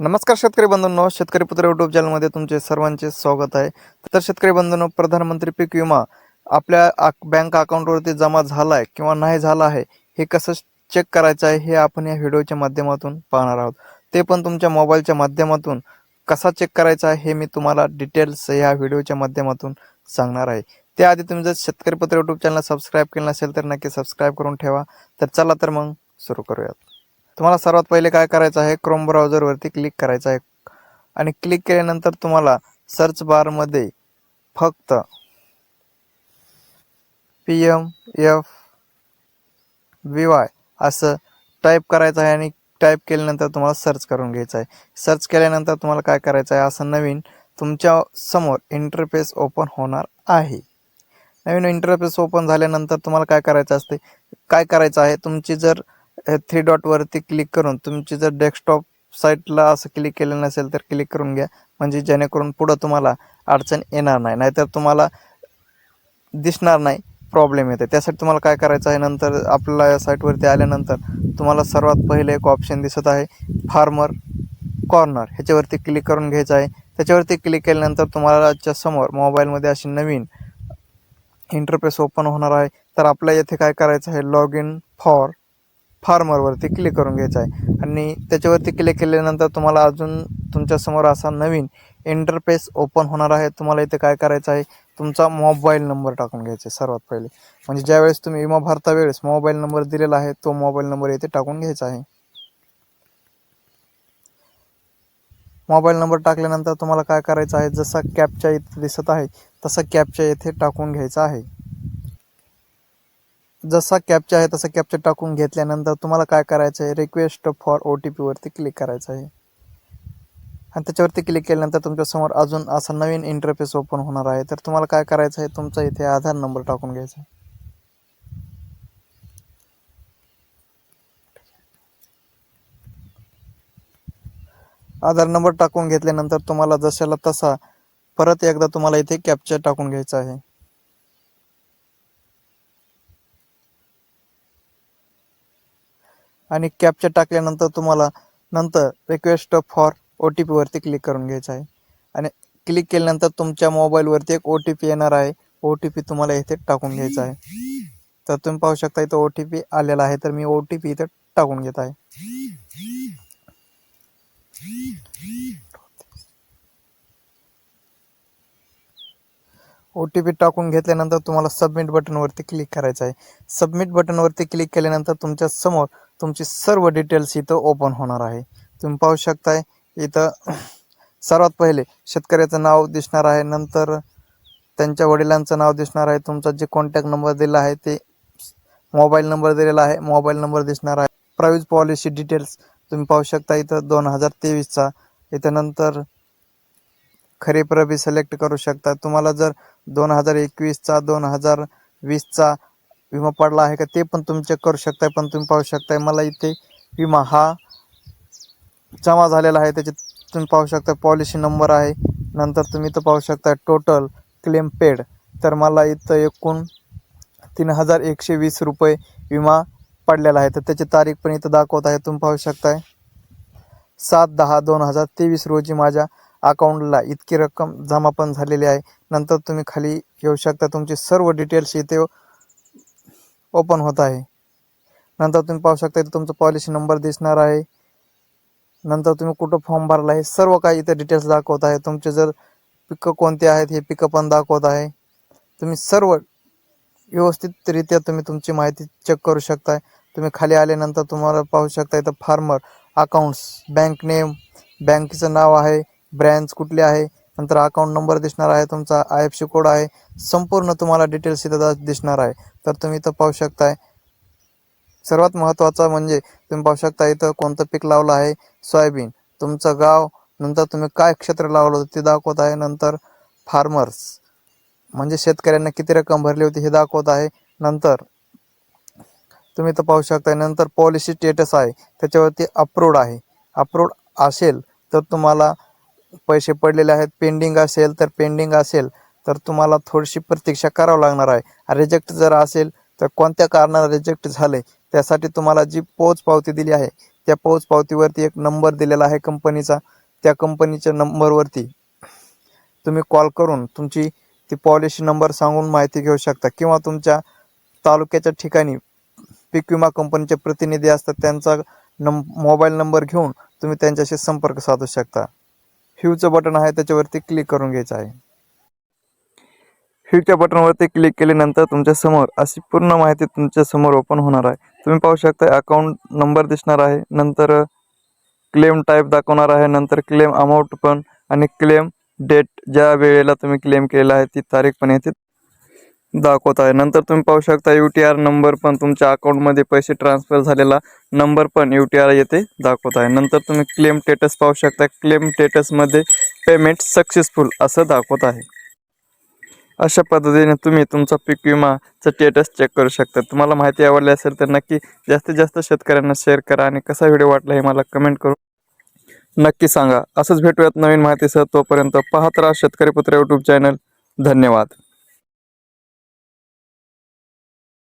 नमस्कार शेतकरी बंधूंनो शेतकरी पुत्र युट्यूब चॅनलमध्ये तुमचे सर्वांचे स्वागत आहे. तर शेतकरी बंधूंनो प्रधानमंत्री पीक विमा आपल्या आक- बँक अकाउंटवरती जमा झाला आहे किंवा नाही झाला आहे हे कसं चेक करायचं आहे हे आपण या व्हिडिओच्या माध्यमातून पाहणार आहोत. ते पण तुमच्या मोबाईलच्या माध्यमातून कसा चेक करायचा आहे हे मी तुम्हाला डिटेल्स या व्हिडिओच्या माध्यमातून सांगणार आहे. त्याआधी तुम्ही जर शेतकरी पत्र युट्यूब चॅनल सबस्क्राईब केलं नसेल तर नक्की सबस्क्राईब करून ठेवा. तर चला तर मग सुरू करूयात. तुम्हाला सर्वात पहिले काय करायचं आहे? क्रोम ब्राउझरवरती क्लिक करायचं आहे. आणि क्लिक केल्यानंतर तुम्हाला सर्च बारमध्ये फक्त P M F V Y असं टाईप करायचं आहे आणि टाईप केल्यानंतर तुम्हाला सर्च करून घ्यायचं आहे. सर्च केल्यानंतर तुम्हाला काय करायचं आहे? असं नवीन तुमच्यासमोर इंटरफेस ओपन होणार आहे. नवीन इंटरफेस ओपन झाल्यानंतर तुम्हाला काय करायचं असते? काय करायचं आहे? तुमची जर थ्री डॉटवरती क्लिक करून तुमची जर डेस्कटॉप साईटला असं क्लिक केलं नसेल तर क्लिक करून घ्या. म्हणजे जेणेकरून पुढं तुम्हाला अडचण येणार नाही. नाहीतर तुम्हाला दिसणार नाही प्रॉब्लेम येते त्यासाठी तुम्हाला काय करायचं आहे? नंतर आपल्याला या साईटवरती आल्यानंतर तुम्हाला सर्वात पहिले एक ऑप्शन दिसत आहे फार्मर कॉर्नर ह्याच्यावरती क्लिक करून घ्यायचं आहे. त्याच्यावरती क्लिक केल्यानंतर तुम्हाला समोर मोबाईलमध्ये अशी नवीन इंटरफेस ओपन होणार आहे. तर आपल्या येथे काय करायचं आहे? लॉग इन फॉर फार्मरवरती क्लिक करून घ्यायचं आहे. आणि त्याच्यावरती क्लिक केल्यानंतर तुम्हाला अजून तुमच्यासमोर असा नवीन इंटरफेस ओपन होणार आहे. तुम्हाला इथे काय करायचं आहे? तुमचा मोबाईल नंबर टाकून घ्यायचा आहे सर्वात पहिले. म्हणजे ज्यावेळेस तुम्ही विमा भरता वेळेस मोबाईल नंबर दिलेला आहे तो मोबाईल नंबर इथे टाकून घ्यायचा आहे. मोबाईल नंबर टाकल्यानंतर तुम्हाला काय करायचं आहे? जसा कॅपच्या इथे दिसत आहे तसा कॅपच्या येथे टाकून घ्यायचा आहे. जसा कॅपचा आहे तसा कॅपचा टाकून घेतल्यानंतर तुम्हाला काय करायचं आहे रिक्वेस्ट फॉर ओ टी पीवरती क्लिक करायचं आहे. आणि त्याच्यावरती क्लिक केल्यानंतर तुमच्यासमोर अजून असा नवीन इंटरफेस ओपन होणार आहे. तर तुम्हाला काय करायचं आहे? तुमचा इथे आधार नंबर टाकून घ्यायचा आहे. आधार नंबर टाकून घेतल्यानंतर तुम्हाला जशाला तसा परत एकदा तुम्हाला इथे कॅप्चर टाकून घ्यायचा आहे. आणि कॅप्चर टाकल्यानंतर तुम्हाला नंतर रिक्वेस्ट फॉर ओ टी पीवरती क्लिक करून घ्यायचं आहे. आणि क्लिक केल्यानंतर तुमच्या मोबाईलवरती एक ओ टी पी येणार आहे. ओ टी पी तुम्हाला इथे टाकून घ्यायचा आहे. तर तुम्ही पाहू शकता इथं ओ टी पी आलेला आहे. तर मी ओ टी पी इथे टाकून घेत आहे. ओ टी पी टाकून घेतल्यानंतर तुम्हाला सबमिट बटनवरती क्लिक करायचं आहे. सबमिट बटनवरती क्लिक केल्यानंतर तुमच्यासमोर तुमची सर्व डिटेल्स इथं ओपन होणार आहे. तुम्ही पाहू शकताय इथं सर्वात पहिले शेतकऱ्याचं नाव दिसणार आहे. नंतर त्यांच्या वडिलांचं नाव दिसणार आहे. तुमचा जे कॉन्टॅक्ट नंबर दिला आहे ते मोबाईल नंबर दिलेला आहे. मोबाईल नंबर दिसणार आहे. प्राईज पॉलिसी डिटेल्स तुम्ही पाहू शकता इथं दोन हजार तेवीसचा. इथं नंतर खरीप रबी सिलेक्ट करू शकता. तुम्हाला जर दोन हजार एकवीसचा दोन हजार वीसचा विमा पडला आहे का ते पण तुम्ही चेक करू शकताय पण तुम्ही पाहू शकताय मला इथे विमा हा जमा झालेला आहे त्याचे तुम्ही पाहू शकता पॉलिसी नंबर आहे नंतर तुम्ही इथं पाहू शकता टोटल क्लेम पेड तर मला इथं एकूण तीन हजार एकशे वीस रुपये विमा पडलेला आहे. तर त्याची तारीख पण इथं दाखवत आहे तुम्ही पाहू शकताय. सात दहा दोन हजार तेवीस रोजी माझ्या अकाउंटला इतकी रक्कम जमा पण झालेली आहे. नंतर तुम्ही खाली येऊ शकता तुमचे सर्व डिटेल्स इथे ओपन होत आहे. नंतर तुम्ही पाहू शकता इथे तुमचा पॉलिसी नंबर दिसणार आहे. नंतर तुम्ही कुठं फॉर्म भरला आहे सर्व काही इथे डिटेल्स दाखवत आहे. तुमचे जर पिकं कोणते आहेत हे पिकं पण दाखवत आहे. तुम्ही सर्व व्यवस्थितरित्या तुम्ही तुमची माहिती चेक करू शकताय. तुम्ही खाली आल्यानंतर तुम्हाला पाहू शकता इथं फार्मर अकाउंट्स बँक नेम बँकेचं नाव आहे ब्रँच कुठली आहे नंतर अकाउंट नंबर दिसणार आहे तुमचा आय एफ सी कोड आहे संपूर्ण तुम्हाला डिटेल्स इथं दिसणार आहे. तर तुम्ही इथं पाहू शकताय. सर्वात महत्त्वाचं म्हणजे तुम्ही पाहू शकता इथं कोणतं पीक लावलं आहे? सोयाबीन. तुमचं गाव नंतर तुम्ही काय क्षेत्र लावलं होतं ते दाखवत आहे. नंतर फार्मर्स म्हणजे शेतकऱ्यांना किती रक्कम भरली होती हे दाखवत आहे. नंतर तुम्ही तर पाहू शकता नंतर पॉलिसी स्टेटस आहे. त्याच्यावरती अप्रूव्ड आहे. अप्रूव्ड असेल तर तुम्हाला पैसे पडलेले आहेत पेंडिंग असेल तर पेंडिंग असेल तर तुम्हाला थोडीशी प्रतीक्षा करावं लागणार आहे. रिजेक्ट जर असेल तर कोणत्या कारणाला रिजेक्ट झाले त्यासाठी तुम्हाला जी पोच पावती दिली आहे त्या पोच पावतीवरती एक नंबर दिलेला आहे कंपनीचा. त्या कंपनीच्या नंबरवरती तुम्ही कॉल करून तुमची ती पॉलिसी नंबर सांगून माहिती घेऊ शकता. किंवा तुमच्या तालुक्याच्या ठिकाणी पीक विमा कंपनीचे प्रतिनिधी असतात त्यांचा नं मोबाईल नंबर घेऊन तुम्ही त्यांच्याशी संपर्क साधू शकता. ह्यूचं बटन आहे त्याच्यावरती क्लिक करून घ्यायचं आहे. ह्यूच्या बटनवरती क्लिक केल्यानंतर तुमच्यासमोर अशी पूर्ण माहिती तुमच्यासमोर ओपन होणार आहे. तुम्ही पाहू शकता अकाउंट नंबर दिसणार आहे नंतर क्लेम टाईप दाखवणार आहे नंतर क्लेम अमाऊंट पण आणि क्लेम डेट ज्या वेळेला तुम्ही क्लेम केलेला आहे ती तारीख पण येते. दाखवत आहे. नंतर तुम्ही पाहू शकता यू टी आर नंबर पण तुमच्या अकाउंटमध्ये पैसे ट्रान्सफर झालेला नंबर पण यू टी आर येथे दाखवत आहे. नंतर तुम्ही क्लेम स्टेटस पाहू शकता. क्लेम स्टेटसमध्ये पेमेंट सक्सेसफुल असं दाखवत आहे. अशा पद्धतीने तुम्ही तुमचा पीक विमाचा स्टेटस चेक करू शकता. तुम्हाला माहिती आवडली असेल तर नक्की जास्तीत जास्त शेतकऱ्यांना शेअर करा आणि कसा व्हिडिओ वाटला हे मला कमेंट करून नक्की सांगा. असंच भेटूयात नवीन माहितीसह. तोपर्यंत पाहत राहा शेतकरी पुत्र यूट्यूब चॅनल धन्यवाद.